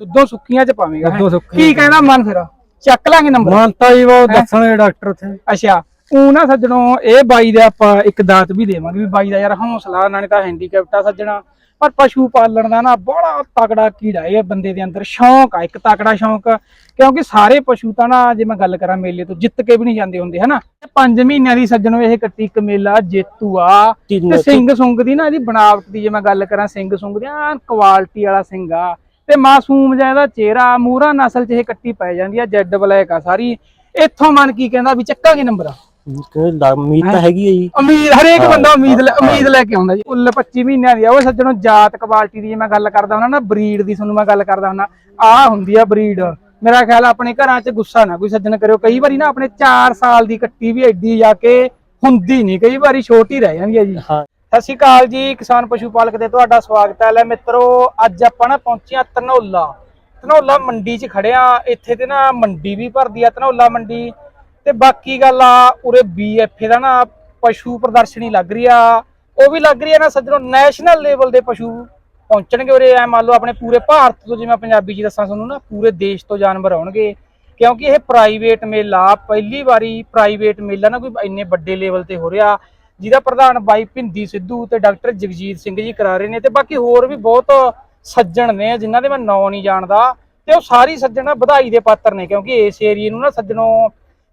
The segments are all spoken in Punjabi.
ਦੁੱਧੋਂ ਸੁੱਕੀਆਂ ਚ ਪਾਵੇਂਗਾ ਹੈਂ। ਦੁੱਧੋਂ ਸੁੱਕੀਆਂ ਕੀ ਕਹਿੰਦਾ ਮਨ ਫਿਰ? ਚੱਕ ਲਾਂਗੇ ਨੰਬਰ ਮਾਨਤਾ ਜੀ ਉਹ ਦੱਸਣਗੇ ਡਾਕਟਰ ਉੱਥੇ। ਅੱਛਾ ਉਹ ਨਾ ਸੱਜਣੋ ਇਹ ਬਾਈ ਦੇ ਆਪਾਂ ਇੱਕ ਦਾਤ ਵੀ ਦੇਵਾਂਗੇ ਵੀ ਬਾਈ ਦਾ ਯਾਰ ਹੌਸਲਾ ਨਾਲੇ ਤਾਂ ਹੈਂਡੀਕੈਪਟ ਆ ਸੱਜਣਾ। ਪਰ ਪਸ਼ੂ ਪਾਲਣ ਦਾ ਨਾ ਬੜਾ ਤਕੜਾ ਕੀੜਾ ਇਹ ਬੰਦੇ ਦੇ ਅੰਦਰ ਸ਼ੌਂਕ ਆ ਇੱਕ ਤਕੜਾ ਸ਼ੌਂਕ ਕਿਉਂਕਿ ਸਾਰੇ ਪਸ਼ੂ ਤਾਂ ਨਾ ਜੇ ਮੈਂ ਗੱਲ ਕਰਾਂ ਮੇਲੇ ਤੋਂ ਜਿੱਤ ਕੇ ਵੀ ਨਹੀਂ ਜਾਂਦੇ ਹੁੰਦੇ ਹਨਾ? ਇਹ ਪੰਜ ਮਹੀਨਿਆਂ ਦੀ ਸੱਜਣੋ ਇਹ ਕੱਟੀ ਇੱਕ ਮੇਲਾ ਜੇਤੂ ਆ। ਤੇ ਸਿੰਘ ਸੁੰਗ ਦੀ ਨਾ ਇਹਦੀ ਬਣਾਵਟ ਦੀ ਜੇ ਮੈਂ ਗੱਲ ਕਰਾਂ ਸਿੰਘ ਸੁੰਗ ਦੀ ਆ ਕੁਆਲਿਟੀ ਵਾਲਾ ਸਿੰਘ ਆ। ਤੇ ਮਾਸੂਮ ਜਿਹਾ ਇਹਦਾ ਚਿਹਰਾ ਮੂਰਾ ਨਸਲ 'ਚ ਇਹ ਕੱਟੀ ਪੈ ਜਾਂਦੀ ਆ ਜੈਡ ਬਲੈਕ ਆ ਸਾਰੀ। ਇੱਥੋਂ ਮਨ ਕੀ ਕਹਿੰਦਾ ਵੀ ਚੱਕਾਂਗੇ ਨੰਬਰ? ਉਮੀਦ ਤਾਂ ਹੈਗੀ ਹੈ ਜੀ। ਉਮੀਦ ਹਰੇਕ ਬੰਦਾ ਉਮੀਦ ਲੈ- ਉਮੀਦ ਲੈ ਕੇ ਆਉਂਦਾ ਜੀ। ਉੱਲ 25 ਮਹੀਨਿਆਂ ਦੀ ਆ ਉਹ ਸੱਜਣੋਂ ਜਾਤ ਕੁਆਲਿਟੀ ਦੀ ਜੇ ਮੈਂ ਗੱਲ ਕਰਦਾ ਹੁੰਦਾ ਨਾ ਬਰੀਡ ਦੀ ਤੁਹਾਨੂੰ ਮੈਂ ਗੱਲ ਕਰਦਾ ਹੁੰਦਾ ਆ ਹੁੰਦੀ ਆ ਬਰੀਡ। ਮੇਰਾ ਖਿਆਲ ਆਪਣੇ ਘਰਾਂ 'ਚ ਗੁੱਸਾ ਨਾ ਕੋਈ ਸੱਜਣ ਕਰਿਓ। ਕਈ ਵਾਰੀ ਨਾ ਆਪਣੇ 4 ਸਾਲ ਦੀ ਕੱਟੀ ਵੀ ਐਡੀ ਜਾ ਕੇ ਹੁੰਦੀ ਨਹੀਂ ਕਈ ਵਾਰੀ ਛੋਟੀ ਰਹਿ ਜਾਂਦੀ ਹੈ ਜੀ। ਹਾਂ। ਸਤਿ ਸ਼੍ਰੀ ਅਕਾਲ ਜੀ, ਕਿਸਾਨ ਪਸ਼ੂ ਪਾਲਕ ਦੇ ਤੁਹਾਡਾ ਸਵਾਗਤ ਹੈ ਲੈ ਮਿੱਤਰੋ, ਅੱਜ ਆਪਾਂ ਨਾ ਪਹੁੰਚੇ ਆ ਧਨੌਲਾ। ਧਨੌਲਾ ਮੰਡੀ 'ਚ ਖੜਿਆ ਇੱਥੇ ਤੇ ਨਾ ਮੰਡੀ ਵੀ ਭਰਦੀ ਆ ਧਨੌਲਾ ਮੰਡੀ। ਤੇ ਬਾਕੀ ਗੱਲ ਆ, ਉਰੇ ਬੀਐਫਏ ਦਾ ਨਾ ਪਸ਼ੂ ਪ੍ਰਦਰਸ਼ਨੀ ਲੱਗ ਰਹੀ ਆ। ਉਹ ਵੀ ਲੱਗ ਰਹੀ ਆ ਨਾ ਸੱਜਣੋ ਨੈਸ਼ਨਲ ਲੈਵਲ ਦੇ ਪਸ਼ੂ ਪਹੁੰਚਣਗੇ ਉਰੇ। ਐ ਮੰਨ ਲਓ ਆਪਣੇ ਪੂਰੇ ਭਾਰਤ ਤੋਂ, ਜਿਵੇਂ ਪੰਜਾਬੀ 'ਚ ਦੱਸਾਂ ਤੁਹਾਨੂੰ ਨਾ, ਪੂਰੇ ਦੇਸ਼ ਤੋਂ ਜਾਨਵਰ ਆਉਣਗੇ। ਕਿਉਂਕਿ ਇਹ ਪ੍ਰਾਈਵੇਟ ਮੇਲਾ, ਪਹਿਲੀ ਵਾਰੀ ਪ੍ਰਾਈਵੇਟ ਮੇਲਾ ਨਾ ਕੋਈ ਇੰਨੇ ਵੱਡੇ ਲੈਵਲ ਤੇ ਹੋ ਰਿਹਾ। ਜਿਹਦਾ ਪ੍ਰਧਾਨ ਬਾਈ ਭਿੰਦੀ ਸਿੱਧੂ ਤੇ ਡਾਕਟਰ ਜਗਜੀਤ ਸਿੰਘ ਜੀ ਕਰਾ ਰਹੇ ਨੇ ਤੇ ਬਾਕੀ ਹੋਰ ਵੀ ਬਹੁਤ ਸੱਜਣ ਨੇ ਜਿਨ੍ਹਾਂ ਦੇ ਮੈਂ ਨਾਂ ਨਹੀਂ ਜਾਣਦਾ ਤੇ ਉਹ ਸਾਰੀ ਸੱਜਣ ਵਧਾਈ ਦੇ ਪਾਤਰ ਨੇ ਕਿਉਂਕਿ ਇਸ ਏਰੀਏ ਨੂੰ ਨਾ ਸੱਜਣੋ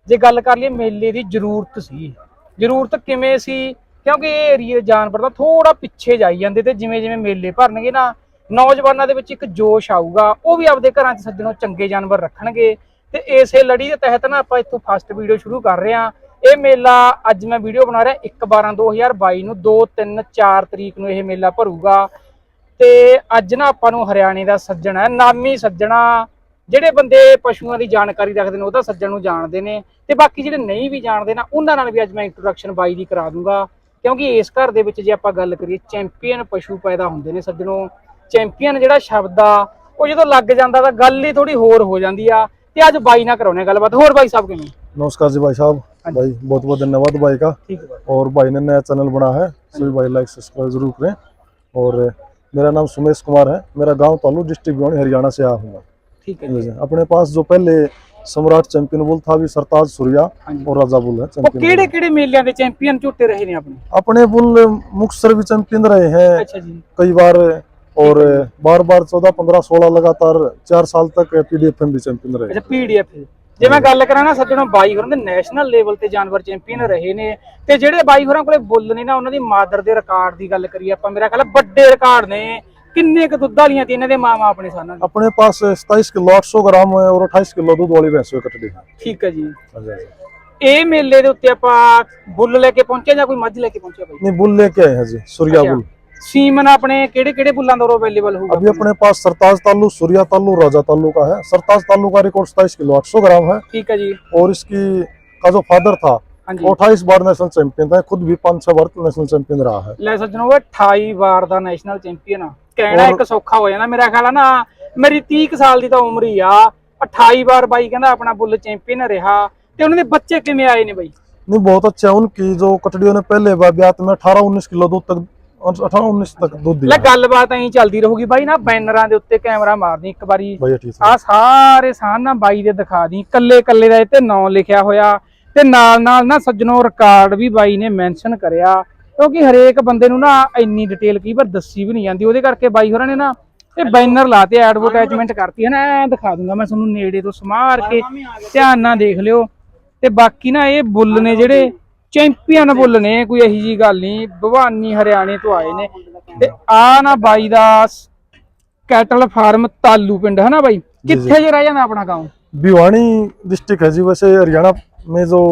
ਜੇ ਗੱਲ ਕਰ ਲਈਏ ਮੇਲੇ ਦੀ ਜ਼ਰੂਰਤ ਸੀ। ਜ਼ਰੂਰਤ ਕਿਵੇਂ ਸੀ? ਕਿਉਂਕਿ ਇਹ ਏਰੀਏ ਜਾਨਵਰ ਦਾ ਥੋੜਾ ਪਿੱਛੇ ਜਾਈ ਜਾਂਦੇ ਤੇ ਜਿਵੇਂ ਜਿਵੇਂ ਮੇਲੇ ਭਰਨਗੇ ਨਾ, ਨੌਜਵਾਨਾਂ ਦੇ ਵਿੱਚ ਇੱਕ ਜੋਸ਼ ਆਊਗਾ, ਉਹ ਵੀ ਆਪਦੇ ਘਰਾਂ 'ਚ ਸੱਜਣੋ ਚੰਗੇ ਜਾਨਵਰ ਰੱਖਣਗੇ ਤੇ ਇਸੇ ਲੜੀ ਦੇ ਤਹਿਤ ਨਾ ਆਪਾਂ ਇੱਥੋਂ ਫਸਟ ਵੀਡੀਓ ਸ਼ੁਰੂ ਕਰ ਰਹੇ ਹਾਂ। ਇਹ ਮੇਲਾ ਅੱਜ ਮੈਂ ਵੀਡੀਓ ਬਣਾ ਰਿਹਾ 1/12/2022 ਨੂੰ 2 3 4 ਤਰੀਕ ਨੂੰ ਇਹ ਮੇਲਾ ਭਰੂਗਾ। ਤੇ ਅੱਜ ਨਾ ਆਪਾਂ ਨੂੰ ਹਰਿਆਣੇ ਦਾ ਸੱਜਣ ਹੈ ਨਾਮੀ ਸੱਜਣਾ, ਜਿਹੜੇ ਬੰਦੇ ਪਸ਼ੂਆਂ ਦੀ ਜਾਣਕਾਰੀ ਰੱਖਦੇ ਨੇ, ਉਹ ਤਾਂ ਸੱਜਣ ਨੂੰ ਜਾਣਦੇ ਨੇ। ਤੇ ਬਾਕੀ ਜਿਹੜੇ ਨਹੀਂ ਵੀ ਜਾਣਦੇ ਨਾ, ਉਹਨਾਂ ਨਾਲ ਵੀ ਅੱਜ ਮੈਂ ਇੰਟਰੋਡਕਸ਼ਨ ਬਾਈ ਦੀ ਕਰਾ ਦੂੰਗਾ। ਕਿਉਂਕਿ ਇਸ ਘਰ ਦੇ ਵਿੱਚ ਜੇ ਆਪਾਂ ਗੱਲ ਕਰੀਏ, ਚੈਂਪੀਅਨ ਪਸ਼ੂ ਪੈਦਾ ਹੁੰਦੇ ਨੇ ਸੱਜਣੋ। ਚੈਂਪੀਅਨ ਜਿਹੜਾ ਸ਼ਬਦ ਆ, ਉਹ ਜਦੋਂ ਲੱਗ ਜਾਂਦਾ ਤਾਂ ਗੱਲ ਹੀ ਥੋੜੀ ਹੋਰ ਹੋ ਜਾਂਦੀ ਆ। ਤੇ ਅੱਜ ਬਾਈ ਨਾਲ ਕਰਾਉਣੇ ਗੱਲਬਾਤ। ਹੋਰ ਬਾਈ ਸਾਹਿਬ ਕਿਵੇਂ? ਨਮਸਕਾਰ ਜੀ ਬਾਈ ਸਾਹਿਬ। भाई बहुत बहुत धन्यवाद भाई का ਠੀਕ ਹੈ ਬਾਈ और भाई ने नया चैनल बना है सभी भाई लाइक सब्सक्राइब जरूर करें और मेरा नाम सुमेश कुमार है मेरा गांव तालू डिस्ट्रिक्ट भिवानी हरियाणा से आया हूँ मैं ਠੀਕ ਹੈ ਜੀ अपने पास जो पहले सम्राट चैंपियन बुल था अभी सरताज सूर्या हाँ जी। और राजा बुल है ਉਹ चैंपियन ਕਿਹੜੇ बुल। ਕਿਹੜੇ ਮੇਲਿਆਂ ਦੇ ਚੈਂਪੀਅਨ ਝੂਟੇ ਰਹੇ ਨੇ ਆਪਣੇ अपने बुल मुक्तसर भी चैंपियन रहे हैं ਅੱਛਾ ਜੀ कई बार और बार बार चौदह पंद्रह सोलह लगातार चार साल तक पीडीएफ में भी चैंपियन रहे ਅੱਛਾ ਪੀਡੀਐਫ ਜੇ ਮੈਂ ਗੱਲ ਕਰਾਂ ਨਾ ਸੱਜਣੋ ਬਾਈ ਹੋਰਾਂ ਦੇ ਨੈਸ਼ਨਲ ਲੈਵਲ ਤੇ ਜਾਨਵਰ ਚੈਂਪੀਅਨ ਰਹੇ ਨੇ ਤੇ ਜਿਹੜੇ ਬਾਈ ਹੋਰਾਂ ਕੋਲੇ ਬੁੱਲ ਨੇ ਨਾ ਉਹਨਾਂ ਦੀ ਮਾਦਰ ਦੇ ਰਿਕਾਰਡ ਦੀ ਗੱਲ ਕਰੀਏ ਆਪਾਂ ਮੇਰਾ ਖਿਆਲ ਵੱਡੇ ਰਿਕਾਰਡ ਨੇ। ਕਿੰਨੇ ਕ ਦੁੱਧ ਵਾਲੀਆਂ ਤੇ ਇਹਨਾਂ ਦੇ ਮਾਮਾ ਆਪਣੇ ਸਾਨਾਂ ਆਪਣੇ ਪਾਸ 27 ਕਿਲੋ 800 ਗ੍ਰਾਮ ਔਰ 28 ਕਿਲੋ ਦੁੱਧ ਵਾਲੀ ਵੈਸੇ ਇਕੱਠੇ। ਹਾਂ ਠੀਕ ਹੈ ਜੀ। ਇਹ ਮੇਲੇ ਦੇ ਉੱਤੇ ਆਪਾਂ ਬੁੱਲ ਲੈ ਕੇ ਪਹੁੰਚੇ ਜਾਂ ਕੋਈ ਮੱਝ ਲੈ ਕੇ ਪਹੁੰਚਿਆ ਬਾਈ? ਨਹੀਂ ਬੁੱਲ ਲੈ ਕੇ ਆਏ ਹਾਂ ਜੀ ਸੁਰਿਆ ਬੁੱਲ। ਸੀਮਨ ਆਪਣੇ ਕਿਹੜੇ ਕਿਹੜੇ ਬੁੱਲਾਂ ਦਾ ਅਵੇਲੇਬਲ होगा अभी अपने पास सरताज तालु सूर्या तालु राजा तालु का है सरताज तालु का रिकॉर्ड सताईस किलो आठ सौ ग्राम है ਠੀਕ ਹੈ ਜੀ और इसकी का जो फादर था ਹਾਂਜੀ वो अट्ठाईस बार नेशनल चैंपियन था खुद भी पांच छह बार नेशनल चैंपियन रहा है ਲੈ ਸੱਜਣੋ ਉਹ 28 ਵਾਰ ਦਾ ਨੈਸ਼ਨਲ ਚੈਂਪੀਅਨ ਆ ਕਹਿਣਾ ਇੱਕ ਸੌਖਾ ਹੋ ਜਾਂਦਾ ਮੇਰਾ ਖਿਆਲ ਆ ਨਾ ਮੇਰੀ 30 ਕੁ ਸਾਲ ਦੀ ਤਾਂ ਉਮਰ ਹੀ ਆ 28 ਵਾਰ ਬਾਈ ਕਹਿੰਦਾ ਆਪਣਾ ਬੁੱਲ ਚੈਂਪੀਅਨ ਰਿਹਾ ਤੇ ਉਹਨਾਂ ਦੇ ਬੱਚੇ ਕਿਵੇਂ ਆਏ ਨੇ ਬਾਈ नहीं बहुत अच्छा है उनकी जो कटड़ियों ने पहले ब्यात में अठारह उन्नीस किलो दूध तक 18 19 ਤੱਕ ਦੁੱਧ ਲੈ ਦੀ ਗੱਲਬਾਤ ਐਂ ਚੱਲਦੀ ਰਹੂਗੀ ਬਾਈ ਨਾ ਬੈਨਰਾਂ ਦੇ ਉੱਤੇ ਕੈਮਰਾ ਮਾਰਨੀ ਇੱਕ ਵਾਰੀ। ਬਾਈ ਠੀਕ ਆ ਸਾਰੇ ਸਾਨ ਨਾ ਬਾਈ ਦੇ ਦਿਖਾ ਦੀ। ਕੱਲੇ ਕੱਲੇ ਦਾ ਇੱਥੇ ਨਾਂ ਹਰੇਕ ਬੰਦੇ ਨੂੰ ਨਾ ਇੰਨੀ ਡਿਟੇਲ ਕਈ ਵਾਰ ਵੀ ਨਹੀਂ ਜਾਂਦੀ। ਉਹਦੇ ਕਰਕੇ ਬਾਈ ਹੋਰਾਂ ਨੇ ਨਾ ਇਹ ਬੈਨਰ ਲਾਤੇ ਐਡਵਰਟਾਈਜ਼ਮੈਂਟ ਕਰਤੀ ਹੈ ਐ ਦਿਖਾ ਦੂੰਗਾ ਮੈਂ ਤੁਹਾਨੂੰ ਨੇੜੇ ਤੋਂ ਸਮਾਰ ਕੇ। ਧਿਆਨ ਨਾਲ ਦੇਖ ਲਿਓ। ਤੇ ਬਾਕੀ ਨਾ ਇਹ ਬੁੱਲ ਨੇ ਜਿਹੜੇ ਚੈਂਪੀਅਨ ਬੁੱਲ ਨੇ ਕੋਈ ਇਹੀ ਜੀ ਗੱਲ ਨਹੀਂ ਭਵਾਨੀ ਹਰਿਆਣੇ ਤੋਂ ਆਏ ਨੇ ਤੇ ਆ ਨਾ ਬਾਈ ਦਾ ਕੈਟਲ ਫਾਰਮ ਤਾਲੂ ਪਿੰਡ ਹੈ ਨਾ ਬਾਈ ਕਿੱਥੇ ਜੇ ਰਹਿ ਜਾਂਦਾ ਆਪਣਾ ਗਾਉਂ भिवानी डिस्ट्रिक्ट है जी वैसे हरियाणा में जो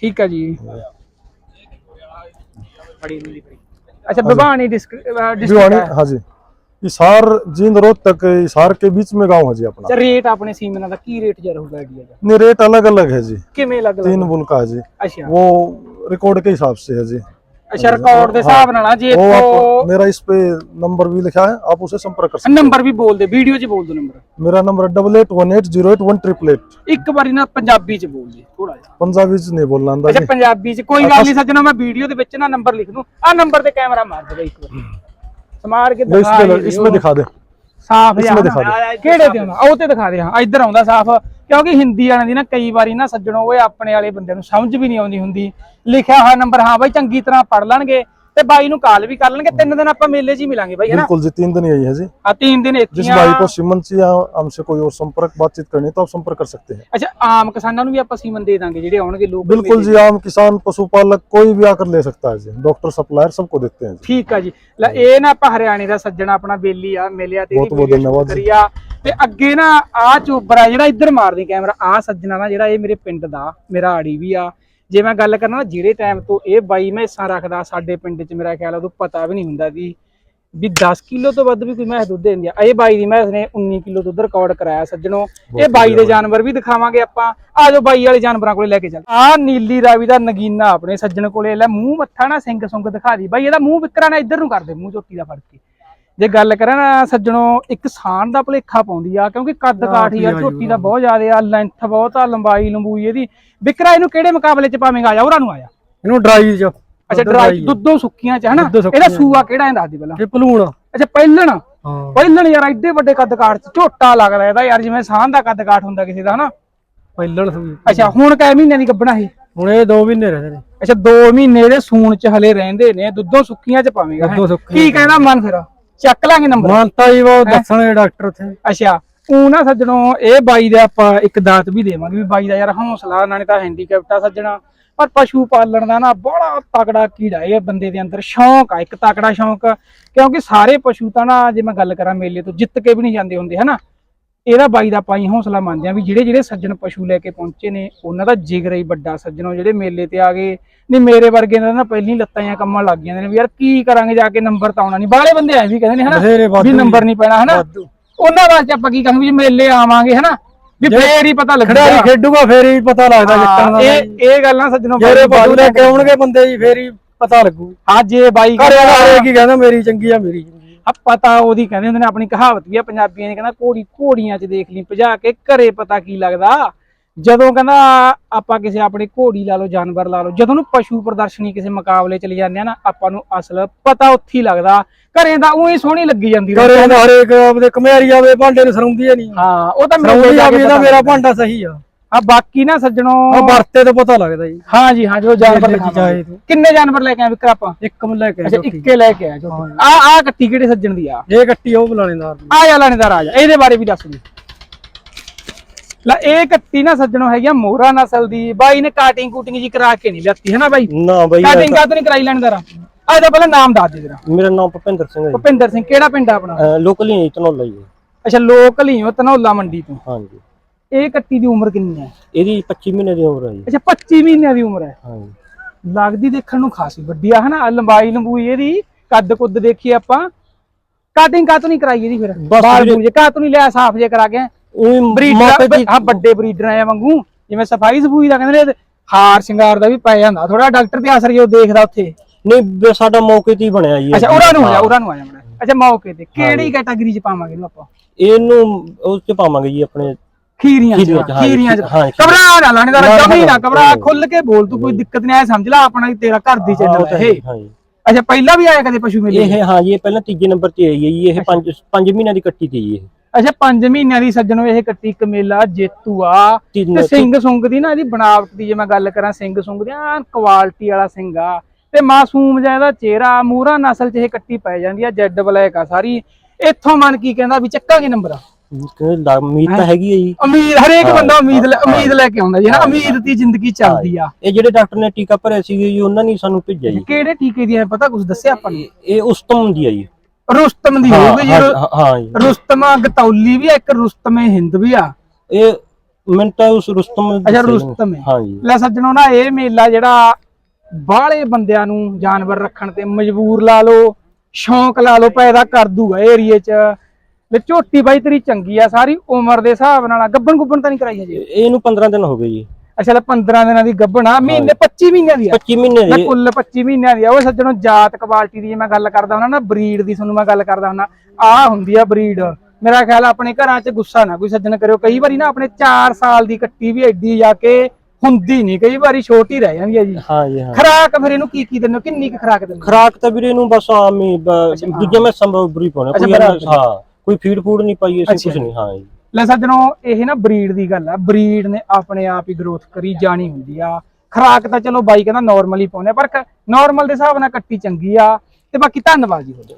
ਠੀਕ ਹੈ ਜੀ अच्छा भिवानी डिस्ट्रिक्ट भिवानी हाँ जी हिसार जींद रोड तक हिसार के बीच में गांव है जी अपना ਰੇਟ ਆਪਣੇ ਸੀਮਨਾਂ ਦਾ ਕੀ ਰੇਟ ਜਾ ਰਹੂਗਾ ਆਈਡੀਆ ਦਾ नहीं रेट अलग अलग है जी ਕਿਵੇਂ ਲੱਗ तीन बुल का है जी ਅੱਛਾ वो रिकॉर्ड के हिसाब से है जी अच्छा रिकॉर्ड के हिसाब ਨਾਲ ਆ ਜੇ वो आपको तो मेरा इस पे नंबर भी लिखा है आप उसे संपर्क कर ਨੰਬਰ ਵੀ ਬੋਲ ਦੇ ਵੀਡੀਓ 'ਚ ਬੋਲ ਦੋ ਨੰਬਰ हैं मेरा नंबर ਇੱਕ ਵਾਰੀ ਨਾ ਪੰਜਾਬੀ 'ਚ ਬੋਲ ਦੇ ਥੋੜਾ ਜਿਹਾ। पंजाबी च नहीं बोलना आंदा ਅੱਛਾ ਪੰਜਾਬੀ 'ਚ ਕੋਈ ਗੱਲ ਨਹੀਂ ਸੱਜਣਾ ਮੈਂ ਵੀਡੀਓ ਦੇ ਵਿੱਚ ਨਾ ਨੰਬਰ ਲਿਖ ਦੂੰ ਆ ਨੰਬਰ ਤੇ ਕੈਮਰਾ ਮਾਰ ਦੇ ਇੱਕ ਵਾਰੀ। ਸਮਾਰ ਕੇ लो, ਦਿਖਾ इसमें इसमें ਦਿਖਾ दे ਸਾਫ਼ ਜਿਹਾ इसमें दिखा दे। ਕਿਹੜੇ ਤੇ ਆਉਂਦਾ ਦਿਖਾ ਦੇ ਹਾਂ ਇੱਧਰ ਆਉਂਦਾ ਸਾਫ਼। ਕਿਉਂਕਿ ਹਿੰਦੀ ਵਾਲਿਆਂ ਦੀ ਨਾ ਕਈ ਵਾਰੀ ਨਾ ਸੱਜਣੋ ਉਹ ਆਪਣੇ ਵਾਲੇ ਬੰਦੇ ਨੂੰ ਸਮਝ ਵੀ ਨਹੀਂ ਆਉਂਦੀ ਹੁੰਦੀ ਲਿਖਿਆ ਹੋਇਆ ਨੰਬਰ ਹਾਂ ਬਾਈ ਚੰਗੀ ਤਰ੍ਹਾਂ ਪੜ ਲੈਣਗੇ ਤੇ ਬਾਈ ਨੂੰ ਕਾਲ ਵੀ ਕਰ ਲੈਣਗੇ ਤਿੰਨ ਦਿਨ ਆਪਾਂ ਮੇਲੇ 'ਚ ਹੀ ਮਿਲਾਂਗੇ ਬਾਈ ਹੈਨਾ बिल्कुल जी तीन दिन यही है जी ਆ ਤਿੰਨ ਦਿਨ ਇੱਥੇ जिस ਆ भाई को सीमन से या हमसे कोई और संपर्क बातचीत करनी है तो आप संपर्क कर सकते हैं ਅੱਛਾ ਆਮ ਕਿਸਾਨਾਂ ਨੂੰ ਵੀ ਆਪਾਂ ਸੀਮਨ ਦੇ ਦਾਂਗੇ ਜਿਹੜੇ ਆਉਣਗੇ ਲੋਕ बिल्कुल जी आम किसान पशुपालक कोई भी आकर ले सकता है जी डॉक्टर सप्लायर सबको देते हैं जी ਠੀਕ ਆ ਜੀ ਲੈ ਇਹ ਨਾ ਆਪਾਂ ਹਰਿਆਣੇ ਦਾ ਸੱਜਣਾ ਆਪਣਾ ਬੇਲੀ ਆ ਮਿਲਿਆ ਤੇ ਬਹੁਤ ਬਹੁਤ ਧੰਨਵਾਦ ਜੀ। ਕਰੀਆ ਤੇ ਅੱਗੇ ਨਾ ਆ ਚੋਬਰਾ ਜਿਹੜਾ ਇੱਧਰ ਮਾਰਦੀ ਕੈਮਰਾ ਆ ਸੱਜਣਾ ਨਾ ਜਿਹੜਾ ਇਹ ਮੇਰੇ ਪਿੰਡ ਦਾ ਮੇਰਾ ਆੜੀ ਵੀ ਆ। ਜੇ ਮੈਂ ਗੱਲ ਕਰਨਾ ਜਿਹੜੇ ਟਾਈਮ ਤੋਂ ਇਹ ਬਾਈ ਮੈਸਾਂ ਰੱਖਦਾ ਸਾਡੇ ਪਿੰਡ 'ਚ ਮੇਰਾ ਖਿਆਲ ਉਦੋਂ ਪਤਾ ਵੀ ਨਹੀਂ ਹੁੰਦਾ ਵੀ ਵੀ 10 ਕਿਲੋ ਤੋਂ ਵੱਧ ਵੀ ਕੋਈ ਮੈਸ ਦੁੱਧ ਦਿੰਦੀ ਆ। ਇਹ ਬਾਈ ਦੀ ਮੈਸ ਨੇ 19 ਕਿਲੋ ਦੁੱਧ ਰਿਕਾਰਡ ਕਰਾਇਆ ਸੱਜਣੋ। ਇਹ ਬਾਈ ਦੇ ਜਾਨਵਰ ਵੀ ਦਿਖਾਵਾਂਗੇ ਆਪਾਂ। ਆ ਜਾਓ ਬਾਈ ਵਾਲੇ ਜਾਨਵਰਾਂ ਕੋਲੇ ਲੈ ਕੇ ਚੱਲ। ਆ ਨੀਲੀ ਰਾਵੀ ਦਾ ਨਗੀਨਾ ਆਪਣੇ ਸੱਜਣ ਕੋਲੇ। ਲੈ ਮੂੰਹ ਮੱਥਾ ਨਾ ਸਿੰਘ ਸੁੰਗ ਦਿਖਾ ਦੀ। ਬਾਈ ਇਹਦਾ ਮੂੰਹ ਵਿਕਰਾ ਨਾ ਇੱਧਰ ਨੂੰ ਕਰਦੇ ਮੂੰਹ ਝੋਟੀ ਦਾ ਫੜ ਕੇ। ਜੇ ਗੱਲ ਕਰਾਂ ਨਾ ਸੱਜਣੋ ਇੱਕ ਸਾਨ ਦਾ ਭਲੇਖਾ ਪਾਉਂਦੀ ਆ ਕਿਉਂਕਿ ਕੱਦ ਕਾਠ ਯਾਰ ਝੋਟੀ ਦਾ ਬਹੁਤ ਜ਼ਿਆਦਾ ਆ ਲੈਂਥ ਬਹੁਤ ਆ ਲੰਬਾਈ ਲੰਬੂਈ ਇਹਦੀ। ਵਿਕਰਾ ਇਹਨੂੰ ਕਿਹੜੇ ਮੁਕਾਬਲੇ ਚ ਪਾਵੇਂਗਾ ਆ ਜਾ ਉਹਨਾਂ ਨੂੰ ਆਇਆ ਇਹਨੂੰ ਡਰਾਈ ਚ। ਅੱਛਾ ਡਰਾਈ ਦੁੱਧੋਂ ਸੁੱਕੀਆਂ ਚ ਹਨਾ? ਇਹਦਾ ਸੂਆ ਕਿਹੜਾ ਇਹ ਦੱਸ ਦੇ ਪਹਿਲਾਂ। ਇਹ ਭਲੂਣ ਅੱਛਾ ਪਹਿਲਣ। ਪਹਿਲਣ ਯਾਰ ਐਡੇ ਵੱਡੇ ਕੱਦ ਕਾਠ ਚ ਝੋਟਾ ਲੱਗਦਾ ਇਹਦਾ ਯਾਰ ਜਿਵੇਂ ਸਾਨ ਦਾ ਕੱਦ ਕਾਠ ਹੁੰਦਾ ਕਿਸੇ ਦਾ ਹਨਾ? ਪਹਿਲਣ ਅੱਛਾ ਹੁਣ ਕੈ ਮਹੀਨਿਆਂ ਦੀ ਗੱਬਣਾ ਇਹ ਹੁਣ ਇਹ 2 ਮਹੀਨੇ ਰਹੇ ਨੇ। ਅੱਛਾ 2 ਮਹੀਨੇ ਦੇ ਸੂਣ ਚ ਹਲੇ ਰਹਿੰਦੇ ਨੇ ਦੁੱਧੋਂ ਸੁੱਕੀਆਂ ਚ ਪਾਵੇਂਗਾ ਕੀ ਕਹਿੰਦਾ ਮਨ ਫਿਰ? ਚੱਕ ਲਾਂਗੇ ਨੰਬਰ। ਮਾਨਤਾ ਜੀ ਉਹ ਦੱਸਣਗੇ ਡਾਕਟਰ ਉੱਥੇ। ਅੱਛਾ ਉਹ ਨਾ ਸੱਜਣੋ ਇਹ ਬਾਈ ਦਾ ਆਪਾਂ ਇੱਕ ਦਾਤ ਵੀ ਦੇਵਾਂਗੇ ਵੀ ਬਾਈ ਦਾ ਯਾਰ ਹੌਸਲਾ ਨਾਲੇ ਤਾਂ ਹੈਂਡੀਕੈਪਟ ਆ ਸੱਜਣਾ। ਪਰ ਪਸ਼ੂ ਪਾਲਣ ਦਾ ਨਾ ਬੜਾ ਤਕੜਾ ਕੀੜਾ ਇਹ ਬੰਦੇ ਦੇ ਅੰਦਰ ਸ਼ੌਂਕ ਆ ਇੱਕ ਤਕੜਾ ਸ਼ੌਂਕ। ਕਿਉਂਕਿ ਸਾਰੇ ਪਸ਼ੂ ਤਾਂ ਨਾ ਜੇ ਮੈਂ ਗੱਲ ਕਰਾਂ ਮੇਲੇ ਤੋਂ ਜਿੱਤ ਕੇ ਵੀ ਨਹੀਂ ਜਾਂਦੇ ਹੁੰਦੇ ਹਨਾ? ਇਹਦਾ ਬਾਈ ਦਾ ਪਾਈ ਹੌਸਲਾ ਮੰਨਦੇ ਆ ਵੀ ਜਿਹੜੇ ਜਿਹੜੇ ਸੱਜਣ ਪਸ਼ੂ ਲੈ ਕੇ ਪਹੁੰਚੇ ਨੇ ਉਹਨਾਂ ਦਾ ਜਿਗਰ ਹੀ ਵੱਡਾ ਸੱਜਣੋ ਜਿਹੜੇ ਮੇਲੇ ਤੇ ਆ ਗਏ ਨਹੀਂ ਮੇਰੇ ਵਰਗੇ ਦਾ ਨਾ ਪਹਿਲੀ ਲੱਤਾਂ ਜਾਂ ਕੰਮਾਂ ਲੱਗ ਜਾਂਦੇ ਨੇ ਵੀ ਯਾਰ ਕੀ ਕਰਾਂਗੇ ਜਾ ਕੇ ਨੰਬਰ ਤਾਂ ਆਉਣਾ ਨਹੀਂ। ਬਾਹਲੇ ਬੰਦੇ ਐ ਵੀ ਕਹਿੰਦੇ ਨੇ ਹਨਾ ਵੀ ਨੰਬਰ ਨਹੀਂ ਪੈਣਾ ਹਨਾ। ਉਹਨਾਂ ਵਾਸਤੇ ਆਪਾਂ ਕੀ ਕਹਾਂਗੇ ਵੀ ਮੇਲੇ ਆਵਾਂਗੇ ਹਨਾ ਵੀ ਫੇਰ ਹੀ ਪਤਾ ਲੱਗਦਾ ਖਿਡਾਰੀ ਖੇਡੂਗਾ ਫੇਰ ਹੀ ਪਤਾ ਲੱਗਦਾ ਜਿੱਤਣ ਦਾ। ਇਹ ਇਹ ਗੱਲਾਂ ਸੱਜਣੋ ਜਿਹੜੇ ਪਸ਼ੂ ਲੈ ਕੇ ਆਉਣਗੇ ਬੰਦੇ ਜੀ ਫੇਰ ਹੀ ਪਤਾ ਲੱਗੂ। ਹਾਂ ਜੇ ਬਾਈ ਘਰੇ ਕਹਿੰਦਾ ਵਾਲੇ ਕੀ ਕਹਿੰਦਾ ਮੇਰੀ ਚੰਗੀ ਆ ਮੇਰੀ ਚੰਗੀ ਆ। ਆ ਪਤਾ ਉਹਦੀ ਕਹਿੰਦੇ ਹੁੰਦੇ ਨੇ ਆਪਣੀ ਕਹਾਵਤ ਵੀ ਆ ਪੰਜਾਬੀਆਂ ਨੇ ਕਹਿੰਦਾ ਘੋੜੀ ਘੋੜੀਆਂ 'ਚ ਦੇਖ ਲਈ ਭਜਾ ਕੇ ਘਰੇ ਪਤਾ ਕੀ ਲੱਗਦਾ ਜਦੋਂ ਕਹਿੰਦਾ ਆਪਾਂ ਕਿਸੇ ਆਪਣੇ ਘੋੜੀ ਲਾ ਲਓ ਜਾਨਵਰ ਲਾ ਲਓ ਜਦੋਂ ਨੂੰ ਪਸ਼ੂ ਪ੍ਰਦਰਸ਼ਨੀ ਕਿਸੇ ਮੁਕਾਬਲੇ ਚਲੇ ਜਾਂਦੇ ਆ ਨਾ ਆਪਾਂ ਨੂੰ ਅਸਲ ਪਤਾ ਉੱਥੇ ਹੀ ਲੱਗਦਾ ਘਰੇ ਦਾ ਉਹੀ ਸੋਹਣੀ ਲੱਗੀ ਜਾਂਦੀ ਘਰੇ ਦਾ ਹਰੇਕ ਆਪਦੇ ਕਮਿਆਰੀ ਆਵੇ ਭਾਂਡੇ ਨੂੰ ਸਰਉਂਦੀ ਨਹੀਂ ਹਾਂ ਉਹ ਤਾਂ ਜਾ ਕੇ ਮੇਰਾ। ਭਾਂਡਾ ਸਹੀ ਆ ਹਾਂ ਬਾਕੀ ਨਾ ਸੱਜਣੋ ਆ ਵਰਤੇ ਤੋਂ ਪਤਾ ਲੱਗਦਾ ਜੀ। ਹਾਂ ਜੀ ਹਾਂ ਜੋ ਜਾਨਵਰ ਤੂੰ। ਕਿੰਨੇ ਜਾਨਵਰ ਲੈ ਕੇ ਆਏ ਵਿਕਰ ਆਪਾਂ? ਇੱਕ ਮੁੱਲ ਲੈ ਕੇ ਅੱਛਾ। ਇੱਕੇ ਲੈ ਕੇ ਆਇਆ ਜੋ। ਆ ਆ ਕੱਟੀ ਕਿਹੜੇ ਸੱਜਣ ਦੀ ਆ? ਇਹ ਕੱਟੀ ਉਹ ਬੁਲਾਣੇਦਾਰ ਦੀ। ਆ ਜਾ ਲਾਣੇਦਾਰ ਆ ਜਾ। ਇਹਦੇ ਬਾਰੇ ਵੀ ਦੱਸ ਦੇ। ਲੈ ਇਹ ਕੱਟੀ ਨਾ ਸੱਜਣੋ ਹੈਗੀ ਆ ਮੋਹਰਾ ਨਸਲ ਦੀ। ਬਾਈ ਨੇ ਕਾਟਿੰਗ ਕੂਟਿੰਗ ਜੀ ਕਰਾ ਕੇ ਨਹੀਂ ਲੈਤੀ ਹੈ ਨਾ ਬਾਈ ਨਾ ਬਾਈ ਕਾਟਿੰਗ ਕਾਤ ਨਹੀਂ ਕਰਾਈ ਲਾਣੇਦਾਰ? ਆ ਇਹਦਾ ਪਹਿਲਾਂ ਨਾਮ ਦੱਸ ਦੇ ਜਰਾ। ਮੇਰਾ ਨਾਮ ਭੁਪਿੰਦਰ ਸਿੰਘ ਹੈ ਭੁਪਿੰਦਰ ਸਿੰਘ ਕਿਹੜਾ ਪਿੰਡ ਆ ਆਪਣਾ? ਲੋਕਲ ਹੀ ਤਨੋਲਾ ਜੀ ਅੱਛਾ ਲੋਕਲ ਹੀ ਹੋ ਤਨੌਲਾ ਮੰਡੀ ਤੋਂ। ਹਾਂਜੀ। ਇਹ ਕੱਟੀ ਦੀ ਉਮਰ ਕਿੰਨੀ ਹੈ? ਇਹਦੀ 25 ਮਹੀਨੇ ਦੀ ਉਮਰ ਹੈ ਜੀ। ਅੱਛਾ 25 ਮਹੀਨਿਆਂ ਦੀ ਉਮਰ ਹੈ। ਹਾਂਜੀ। ਲੱਗਦੀ ਦੇਖਣ ਨੂੰ ਖਾਸੀ ਵੱਡੀ ਆ ਹਨਾ? ਲੰਬਾਈ ਲੰਬੂਈ ਇਹਦੀ ਕੱਦ ਕੁੱਦ ਦੇਖੀ ਆਪਾਂ। ਕਾਟਿੰਗ ਕਾਤ ਨਹੀਂ ਕਰਾਈ ਇਹਦੀ ਫਿਰ? ਬਾਲ ਬੂਲ ਜੇ ਕਾਤ ਨਹੀਂ ਲਿਆ ਸਾਫ਼ ਜੇ ਕਰਾ ਕੇ? ਉਹ ਬਰੀਡਰ ਹਾਂ ਵੱਡੇ ਬਰੀਡਰ ਆ ਵਾਂਗੂ। ਜਿਵੇਂ ਸਫ਼ਾਈ ਸਫੂਈ ਦਾ ਕਹਿੰਦੇ ਨੇ ਹਾਰ ਸ਼ਿੰਗਾਰ ਦਾ ਵੀ ਪੈ ਜਾਂਦਾ। ਥੋੜਾ ਡਾਕਟਰ ਤੇ ਅਸਰ ਜੋ ਦੇਖਦਾ ਉੱਥੇ। ਨਹੀਂ ਸਾਡਾ ਮੌਕੇ ਤੇ ਹੀ ਬਣਿਆ ਜੀ ਅੱਛਾ ਉਹਨਾਂ ਨੂੰ ਆ ਉਹਨਾਂ ਨੂੰ ਆ ਜਾ ਮੜਾ ਅੱਛਾ ਮੌਕੇ ਤੇ। ਕਿਹੜੀ ਕੈਟਾਗਰੀ ਚ ਪਾਵਾਂਗੇ ਇਹਨੂੰ ਆਪਾਂ? ਇਹਨੂੰ ਉਸ ਚ ਪਾਵਾਂਗੇ ਜੀ ਆਪਣੇ ਖੀਰੀਆਂ ਚ ਖੀਰੀਆਂ ਚ, ਹਾਂ ਜੀ, ਖੀਰੀਆਂ ਚ। ਹਾਂ ਜੀ। ਘਬਰਾ ਨਾ ਲਾਣੇ ਦਾ ਨਾ, ਜਮੀ ਨਾ ਨਾ, ਘਬਰਾ ਨਾ। ਖੁੱਲ ਕੇ ਬੋਲ ਤੂੰ ਕੋਈ ਦਿੱਕਤ ਨਹੀਂ ਆਇਆ ਸਮਝ ਲੈ ਆਪਣਾ ਹੀ ਤੇਰਾ ਘਰ ਦੀ ਚੈਨਲ ਹੈ ਇਹ ਹਾਂ। ਜੀ ਅੱਛਾ ਪਹਿਲਾਂ ਵੀ ਆਇਆ ਕਦੇ ਪਸ਼ੂ ਮੇਲੇ ਇਹ ਹਾਂ ਜੀ ਇਹ ਪਹਿਲਾਂ ਤੀਜੇ ਨੰਬਰ ਤੇ ਆਈ ਹੈ ਜੀ ਇਹ 5 5 ਮਹੀਨਿਆਂ ਦੀ ਕੱਟੀ ਤੀ ਜੀ ਇਹ। ਅੱਛਾ 5 ਮਹੀਨਿਆਂ ਦੀ ਸੱਜਣੋ ਇਹ ਕੱਟੀ ਕਮੇਲਾ ਜੇਤੂ ਆ ਤਿੰਨ ਤੇ ਸਿੰਘ ਸੁੰਗ ਦੀ ਨਾ ਇਹਦੀ ਬਣਾਵਟ ਦੀ ਜੇ ਮੈਂ ਗੱਲ ਕਰਾਂ ਸਿੰਘ ਸੁੰਗ ਦੀ ਆ ਕੁਆਲਿਟੀ ਵਾਲਾ ਸਿੰਘ ਆ। ਤੇ ਮਾਸੂਮ ਜਿਹਾ ਇਹਦਾ ਚਿਹਰਾ ਮੂਰਾ ਨਸਲ 'ਚ ਇਹ ਕੱਟੀ ਪੈ ਜਾਂਦੀ ਆ ਜੈਡ ਬਲੈਕ ਆ ਸਾਰੀ। ਇੱਥੋਂ ਮਨ ਕੀ ਕਹਿੰਦਾ ਵੀ ਚੱਕਾਂਗੇ ਨੰਬਰ? ਕਹਿੰਦੇ ਉਮੀਦ ਤਾਂ ਹੈਗੀ ਹੈ ਜੀ। ਉਮੀਦ ਹਰੇਕ ਬੰਦਾ ਉਮੀਦ ਲੈ ਉਮੀਦ ਲੈ ਕੇ ਆਉਂਦਾ ਜੀ ਨਾ ਉਮੀਦ ਦੀ ਜ਼ਿੰਦਗੀ ਚੱਲਦੀ ਆ। ਇਹ ਜਿਹੜੇ ਡਾਕਟਰ ਨੇ ਟੀਕਾ ਭਰਿਆ ਸੀ ਜੀ ਉਹਨਾਂ ਨੇ ਸਾਨੂੰ ਭੇਜਿਆ ਜੀ। ਕਿਹੜੇ ਟੀਕੇ ਦੀ ਹੈ ਪਤਾ ਕੁਝ ਦੱਸਿਆ ਆਪਾਂ ਨੂੰ? ਇਹ ਉਸਤਮ ਦੀ ਆ ਜੀ। ਰੁਸਤਮ ਦੀ ਹਾਂ ਹੋਊਗੀ ਜੀ ਹਾਂ, ਹਾਂ ਜੀ। ਰੁਸਤਮ ਗਤੌਲੀ ਵੀ ਆ ਇੱਕ ਰੁਸਤਮ ਹਿੰਦ ਵੀ ਆ। ਇਹ ਮੈਨੂੰ ਤਾਂ ਉਸ ਰੁਸਤਮ ਅੱਛਾ ਦੱਸਿਆ ਜੀ। ਰੁਸਤਮ ਹੈ। ਹਾਂ ਜੀ। ਲੈ ਸੱਜਣੋ ਨਾ ਇਹ ਮੇਲਾ ਜਿਹੜਾ ਬਾਹਲੇ ਬੰਦਿਆਂ ਨੂੰ ਜਾਨਵਰ ਰੱਖਣ ਤੇ ਮਜਬੂਰ ਲਾ ਲਓ ਸ਼ੌਂਕ ਲਾ ਲਓ ਪੈਦਾ ਕਰ ਦੂਗਾ ਏਰੀਏ 'ਚ। ਲੈ ਝੋਟੀ ਬਾਈ ਤੇਰੀ ਚੰਗੀ ਆ ਸਾਰੀ ਉਮਰ ਦੇ ਹਿਸਾਬ ਨਾਲ ਆ। ਗੱਭਣ ਗੁੱਭਣ ਤਾਂ ਨਹੀਂ ਕਰਾਈ ਹਜੇ? ਇਹ- ਇਹਨੂੰ 15 ਦਿਨ ਹੋ ਗਏ ਜੀ। ਅੱਛਾ ਲੈ 15 ਦਿਨਾਂ ਦੀ ਗੱਭਣ ਆ ਮਹੀਨੇ 25 ਮਹੀਨਿਆਂ ਦੀ ਆ? 25 ਮਹੀਨੇ ਦੀ ਕੁੱਲ 25 ਮਹੀਨਿਆਂ ਦੀ ਆ। ਉਹ ਸੱਜਣੋ ਜਾਤ ਕੁਆਲਿਟੀ ਦੀ ਮੈਂ ਗੱਲ ਕਰਦਾ ਹੁੰਦਾ ਨਾ ਬਰੀਡ ਦੀ ਤੁਹਾਨੂੰ ਮੈਂ ਗੱਲ ਕਰਦਾ ਹੁੰਦਾ ਆ ਹੁੰਦੀ ਆ ਬਰੀਡ। ਮੇਰਾ ਖਿਆਲ ਆਪਣੇ ਘਰਾਂ 'ਚ ਗੁੱਸਾ ਨਾ ਕੋਈ ਸੱਜਣ ਕਰਿਓ। ਕਈ ਵਾਰੀ ਨਾ ਆਪਣੇ 4 ਸਾਲ ਦੀ ਕੱਟੀ ਵੀ ਐਡੀ ਜਾ ਕੇ ਹੁੰਦੀ ਨਹੀਂ। ਕਈ ਵਾਰੀ ਛੋਟੀ ਰਹਿ ਜਾਂਦੀ ਆ ਜੀ। ਹਾਂ ਜੀ ਹਾਂ। ਖਰਾਕ ਫਿਰ ਇਹਨੂੰ ਕੀ ਕੀ ਦਿੰਦੇ ਹੋ? ਕਿੰਨੀ ਕੁ ਖਰਾਕ ਦਿੰਦੇ ਹੋ? ਖਰਾਕ ਤਾਂ ਵੀਰੇ ਇਹਨੂੰ ਬਸ ਆਮ ਹੀ ਦੂਜੇ ਮੈਂ ਸੰਭਵ ਬਰੀ ਪਾਉਣਾ। ਕੋਈ। ਹਾਂ। ਕੋਈ ਫੀਡ ਫੂਡ ਨਹੀਂ ਪਾਈ ਅਸੀਂ ਕੁਝ ਨਹੀਂ ਹਾਂ ਜੀ। ਲੈ ਸੱਜਣੋ ਇਹ ਨਾ ਬਰੀਡ ਦੀ ਗੱਲ ਆ ਬਰੀਡ ਨੇ ਆਪਣੇ ਆਪ ਹੀ ਗਰੋਥ ਕਰੀ ਜਾਣੀ ਹੁੰਦੀ ਆ। ਖਰਾਕ ਤਾਂ ਚਲੋ ਬਾਈ ਕਹਿੰਦਾ ਨਾਰਮਲ ਹੀ ਪਾਉਂਦੇ ਆ, ਪਰ ਨਾਰਮਲ ਦੇ ਹਿਸਾਬ ਨਾਲ ਕੱਟੀ ਚੰਗੀ ਆ। ਤੇ ਬਾਕੀ ਧੰਨਵਾਦ ਜੀ ਤੁਹਾਡਾ।